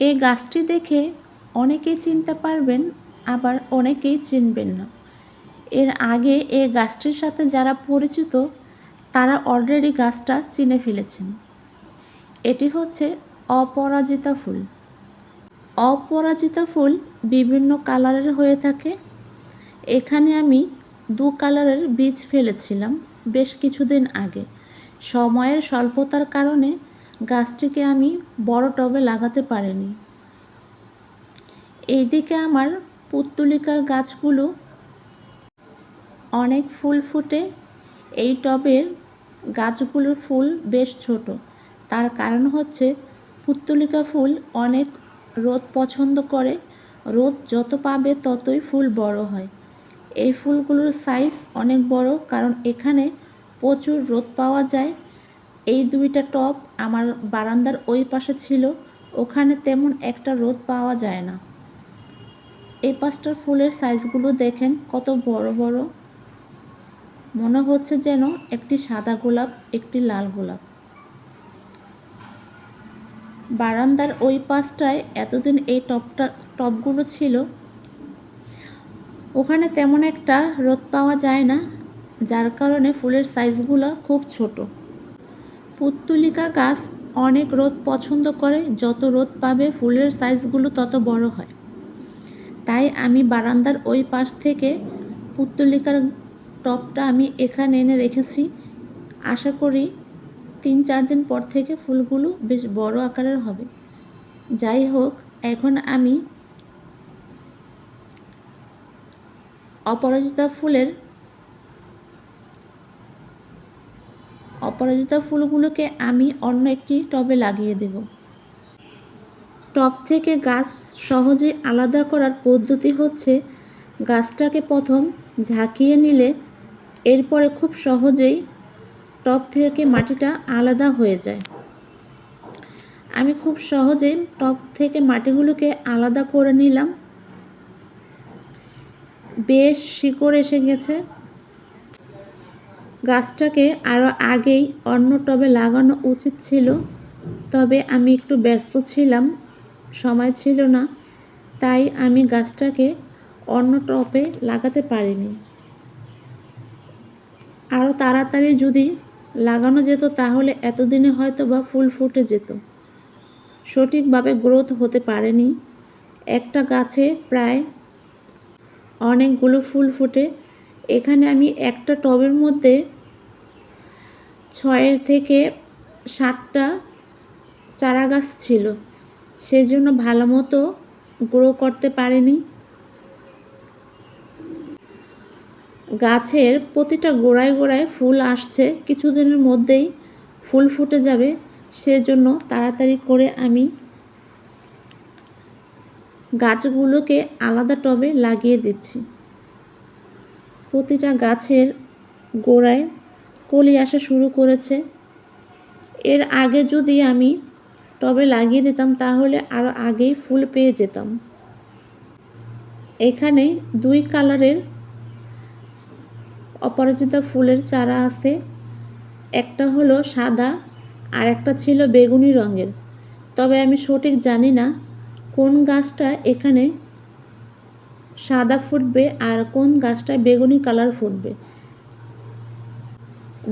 এই গাছটি দেখে অনেকেই চিনতে পারবেন, আবার অনেকেই চিনবেন না। এর আগে এই গাছটির সাথে যারা পরিচিত, তারা অলরেডি গাছটা চিনে ফেলেছেন। এটি হচ্ছে অপরাজিতা ফুল। অপরাজিতা ফুল বিভিন্ন কালারের হয়ে থাকে। এখানে আমি দু কালারের বীজ ফেলেছিলাম বেশ কিছুদিন আগে। সময়ের স্বল্পতার কারণে গাছটিকে আমি বড় টবে লাগাতে পারিনি। এইদিকে আমার পুত্তলিকার গাছগুলো অনেক ফুল ফুটে। এই টবের গাছগুলোর ফুল বেশ ছোট। তার কারণ হচ্ছে পুত্তলিকা ফুল অনেক রোদ পছন্দ করে। রোদ যত পাবে ততই ফুল বড় হয়। এই ফুলগুলোর সাইজ অনেক বড়, কারণ এখানে প্রচুর রোদ পাওয়া যায়। এই দুইটা টব আমার বারান্দার ওই পাশে ছিল, ওখানে তেমন একটা রোদ পাওয়া যায় না। এই পাঁচটার ফুলের সাইজগুলো দেখেন কত বড় বড়। মনে হচ্ছে যেন একটি সাদা গোলাপ, একটি লাল গোলাপ। বারান্দার ওই পাশটায় এতদিন এই টপটা, টপগুলো ছিল। ওখানে তেমন একটা রোদ পাওয়া যায় না, যার কারণে ফুলের সাইজগুলো খুব ছোট। পুত্তুলিকা গাছ অনেক রোদ পছন্দ করে, যত রোদ পাবে ফুলের সাইজগুলো তত বড় হয়। তাই আমি বারান্দার ওই পাশ থেকে পুত্তলিকার টপটা আমি এখানে এনে রেখেছি। আশা করি তিন চার দিন পর থেকে ফুলগুলো বেশ বড় আকারের হবে। যাই হোক, এখন আমি অপরাজিতা ফুলের অপরাজিতা ফুলগুলোকে আমি অন্য একটি টবে লাগিয়ে দেব। টব থেকে গাছ সহজে আলাদা করার পদ্ধতি হচ্ছে, গাছটাকে প্রথম ঝাঁকিয়ে নিলে এরপরে খুব সহজেই টব থেকে মাটিটা আলাদা হয়ে যায়। আমি খুব সহজেই টব থেকে মাটিগুলোকে আলাদা করে নিলাম। বেশ শিকড় এসে গেছে। গাছটাকে আরও আগেই অন্য টবে লাগানো উচিত ছিল। তবে আমি একটু ব্যস্ত ছিলাম, সময় ছিল না, তাই আমি গাছটাকে অন্য টবে লাগাতে পারিনি। আরও তাড়াতাড়ি যদি লাগানো যেত, তাহলে এতদিনে হয়তো বা ফুল ফুটে যেত। সঠিকভাবে গ্রোথ হতে পারেনি। একটা গাছে প্রায় অনেকগুলো ফুল ফুটে এখানে আমি একটা টবের মধ্যে ছয়ের থেকে সাতটা চারা গাছ ছিল। সেই জন্য ভালো মতো গ্রো করতে পারেনি। গাছের প্রতিটা গোড়ায় গোড়ায় ফুল আসছে। কিছুদিনের মধ্যেই ফুল ফুটে যাবে। সেজন্য তাড়াতাড়ি করে আমি গাছগুলোকে আলাদা টবে লাগিয়ে দিচ্ছি। প্রতিটা গাছের গোড়ায় কলি আসা শুরু করেছে। এর আগে যদি আমি টবে লাগিয়ে দিতাম, তাহলে আরও আগেই ফুল পেয়ে যেতাম। এখানে দুই কালারের অপরাজিতা ফুলের চারা আছে। একটা হলো সাদা, আর একটা ছিল বেগুনি রঙের। তবে আমি সঠিক জানি না কোন গাছটা এখানে সাদা ফুটবে আর কোন গাছটায় বেগুনি কালার ফুটবে?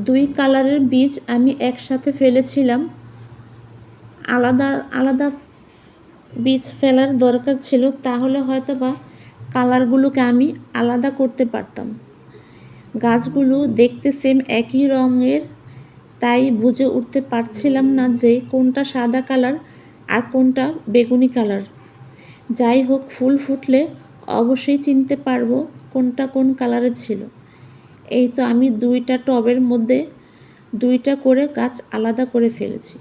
দুই কালারের বীজ আমি একসাথে ফেলেছিলাম। আলাদা আলাদা বীজ ফেলার দরকার ছিল, তাহলে হয়তো বা কালারগুলোকে আমি আলাদা করতে পারতাম। গাছগুলো দেখতে সেম একই রঙের, তাই বুঝে উঠতে পারছিলাম না যে কোনটা সাদা কালার আর কোনটা বেগুনি কালার। যাই হোক, ফুল ফুটলে অবশ্যই চিনতে পারব কোনটা কোন কালারের ছিল। এই তো আমি দুইটা টবের মধ্যে দুইটা করে গাছ আলাদা করে ফেলেছি।